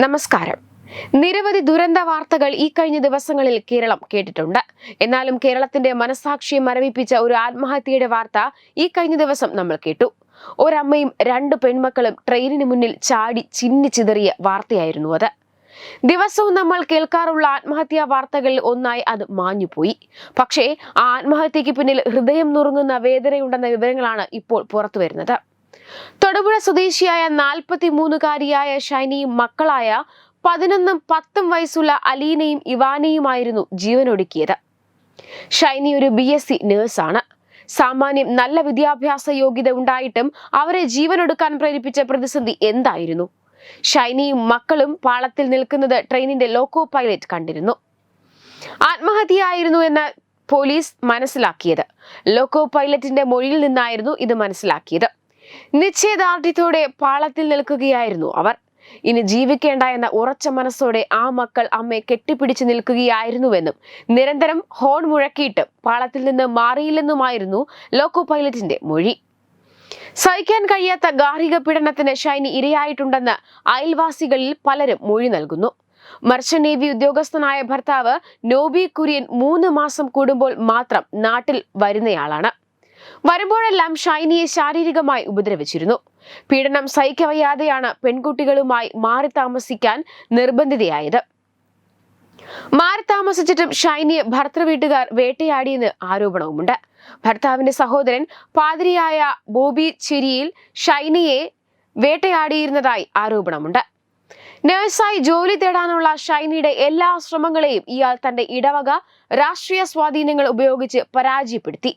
നമസ്കാരം. നിരവധി ദുരന്ത വാർത്തകൾ ഈ കഴിഞ്ഞ ദിവസങ്ങളിൽ കേരളം കേട്ടിട്ടുണ്ട്. എന്നാലും കേരളത്തിന്റെ മനസാക്ഷിയെ മരവിപ്പിച്ച ഒരു ആത്മഹത്യയുടെ വാർത്ത ഈ കഴിഞ്ഞ ദിവസം നമ്മൾ കേട്ടു. ഒരമ്മയും രണ്ട് പെൺമക്കളും ട്രെയിനിന് മുന്നിൽ ചാടി ചിന്നി ചിതറിയ വാർത്തയായിരുന്നു അത്. ദിവസവും നമ്മൾ കേൾക്കാറുള്ള ആത്മഹത്യാ വാർത്തകളിൽ ഒന്നായി അത് മാഞ്ഞുപോയി. പക്ഷേ ആ ആത്മഹത്യക്ക് പിന്നിൽ ഹൃദയം നുറുങ്ങുന്ന വേദനയുണ്ടെന്ന വിവരങ്ങളാണ് ഇപ്പോൾ പുറത്തുവരുന്നത്. തൊടുപുഴ സ്വദേശിയായ നാൽപ്പത്തി മൂന്നുകാരിയായ ഷൈനിയും മക്കളായ പതിനൊന്നും പത്തും വയസ്സുള്ള അലീനയും ഇവാനയുമായിരുന്നു ജീവനൊടുക്കിയത്. ഷൈനി ഒരു ബി എസ് സി നേഴ്സാണ്. സാമാന്യം നല്ല വിദ്യാഭ്യാസ യോഗ്യത ഉണ്ടായിട്ടും അവരെ ജീവനൊടുക്കാൻ പ്രേരിപ്പിച്ച പ്രതിസന്ധി എന്തായിരുന്നു? ഷൈനിയും മക്കളും പാളത്തിൽ നിൽക്കുന്നത് ട്രെയിനിന്റെ ലോക്കോ പൈലറ്റ് കണ്ടിരുന്നു. ആത്മഹത്യയായിരുന്നു എന്ന് പോലീസ് മനസ്സിലാക്കിയത്. ലോക്കോ പൈലറ്റിന്റെ മൊഴിയിൽ നിന്നായിരുന്നു ഇത് മനസ്സിലാക്കിയത്. നിശ്ചയദാർഢ്യത്തോടെ പാളത്തിൽ നിൽക്കുകയായിരുന്നു അവർ. ഇനി ജീവിക്കേണ്ട എന്ന ഉറച്ച മനസ്സോടെ ആ മക്കൾ അമ്മയെ കെട്ടിപ്പിടിച്ചു നിൽക്കുകയായിരുന്നുവെന്നും നിരന്തരം ഹോൺ മുഴക്കിയിട്ട് പാളത്തിൽ നിന്ന് മാറിയില്ലെന്നുമായിരുന്നു ലോക്കോ പൈലറ്റിന്റെ മൊഴി. സഹിക്കാൻ കഴിയാത്ത ഗാർഹിക പീഡനത്തിന് ഷൈനി ഇരയായിട്ടുണ്ടെന്ന് അയൽവാസികളിൽ പലരും മൊഴി നൽകുന്നു. മർച്ചന്റ് നേവി ഉദ്യോഗസ്ഥനായ ഭർത്താവ് നോബി കുര്യൻ മൂന്ന് മാസം കൂടുമ്പോൾ മാത്രം നാട്ടിൽ വരുന്നയാളാണ്. വരുമ്പോഴെല്ലാം ഷൈനിയെ ശാരീരികമായി ഉപദ്രവിച്ചിരുന്നു. പീഡനം സഹിക്കവയ്യാതെയാണ് പെൺകുട്ടികളുമായി മാറി താമസിക്കാൻ നിർബന്ധിതയായത്. മാറി താമസിച്ചിട്ടും ഷൈനിയെ ഭർത്തൃ വീട്ടുകാർ വേട്ടയാടിയെന്ന് ആരോപണവുമുണ്ട്. ഭർത്താവിന്റെ സഹോദരൻ പാതിരിയായ ബോബി ചെരിയിൽ ഷൈനിയെ വേട്ടയാടിയിരുന്നതായി ആരോപണമുണ്ട്. നഴ്സായി ജോലി തേടാനുള്ള ഷൈനിയുടെ എല്ലാ ശ്രമങ്ങളെയും ഇയാൾ തന്റെ ഇടവക രാഷ്ട്രീയ സ്വാധീനങ്ങൾ ഉപയോഗിച്ച് പരാജയപ്പെടുത്തി.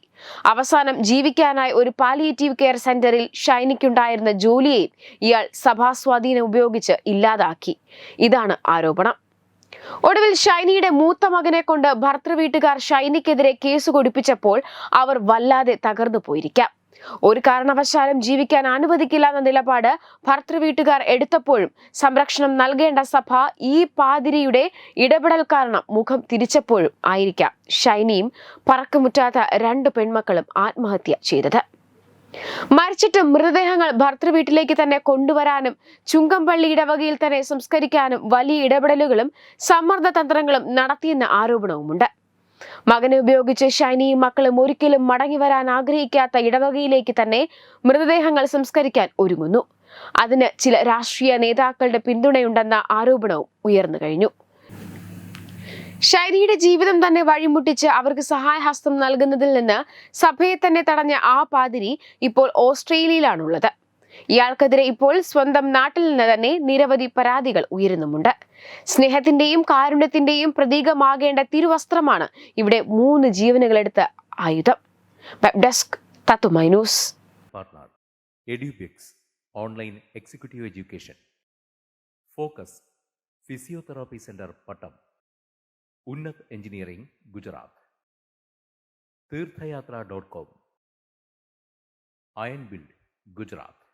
അവസാനം ജീവിക്കാനായി ഒരു പാലിയേറ്റീവ് കെയർ സെന്ററിൽ ഷൈനിക്കുണ്ടായിരുന്ന ജോലിയെയും ഇയാൾ സഭാ സ്വാധീനം ഉപയോഗിച്ച് ഇല്ലാതാക്കി. ഇതാണ് ആരോപണം. ഒടുവിൽ ഷൈനിയുടെ മൂത്ത മകനെ കൊണ്ട് ഭർത്തൃ വീട്ടുകാർ ഷൈനിക്കെതിരെ കേസ് കൊടുപ്പിച്ചപ്പോൾ അവർ വല്ലാതെ തകർന്നു പോയിരിക്കാം. ഒരു കാരണവശാലും ജീവിക്കാൻ അനുവദിക്കില്ല എന്ന നിലപാട് ഭർത്തൃ വീട്ടുകാർ എടുത്തപ്പോഴും സംരക്ഷണം നൽകേണ്ട സഭ ഈ പാതിരിയുടെ ഇടപെടൽ കാരണം മുഖം തിരിച്ചപ്പോഴും ആയിരിക്കാം. ഷൈനിയും പറക്കുമുറ്റാത്ത രണ്ട് പെൺമക്കളും ആത്മഹത്യ ചെയ്തത്. മരിച്ചിട്ട് മൃതദേഹങ്ങൾ ഭർത്തൃ വീട്ടിലേക്ക് തന്നെ കൊണ്ടുവരാനും ചുങ്കംപള്ളിയുടെ ഇടവകയിൽ തന്നെ സംസ്കരിക്കാനും വലിയ ഇടപെടലുകളും സമ്മർദ്ദ തന്ത്രങ്ങളും നടത്തിയെന്ന ആരോപണവുമുണ്ട്. മകനെ ഉപയോഗിച്ച് ഷൈനിയും മക്കളും ഒരിക്കലും മടങ്ങി വരാൻ ആഗ്രഹിക്കാത്ത ഇടവകയിലേക്ക് തന്നെ മൃതദേഹങ്ങൾ സംസ്കരിക്കാൻ ഒരുങ്ങുന്നു. അതിന് ചില രാഷ്ട്രീയ നേതാക്കളുടെ പിന്തുണയുണ്ടെന്ന ആരോപണവും ഉയർന്നു കഴിഞ്ഞു. ഷൈനിയുടെ ജീവിതം തന്നെ വഴിമുട്ടിച്ച് അവർക്ക് സഹായഹസ്തം നൽകുന്നതിൽ നിന്ന് സഭയെ തന്നെ തടഞ്ഞ ആ പാതിരി ഇപ്പോൾ ഓസ്ട്രേലിയയിലാണുള്ളത്. ഇയാൾക്കെതിരെ ഇപ്പോൾ സ്വന്തം നാട്ടിൽ നിന്ന് തന്നെ നിരവധി പരാതികൾ ഉയരുന്നുമുണ്ട്. സ്നേഹത്തിന്റെയും കാരുണ്യത്തിന്റെയും പ്രതീകമാകേണ്ട തിരുവസ്ത്രമാണ് ഇവിടെ മൂന്ന് ജീവനുകളെടുത്ത ആയുധം. വെബ് ഡെസ്ക് തത്തു മൈനൂസ് online executive education focus physiotherapy center പട്ടം. Unnat engineering Gujarat. Tirthayatra dot com. Iron build Gujarat.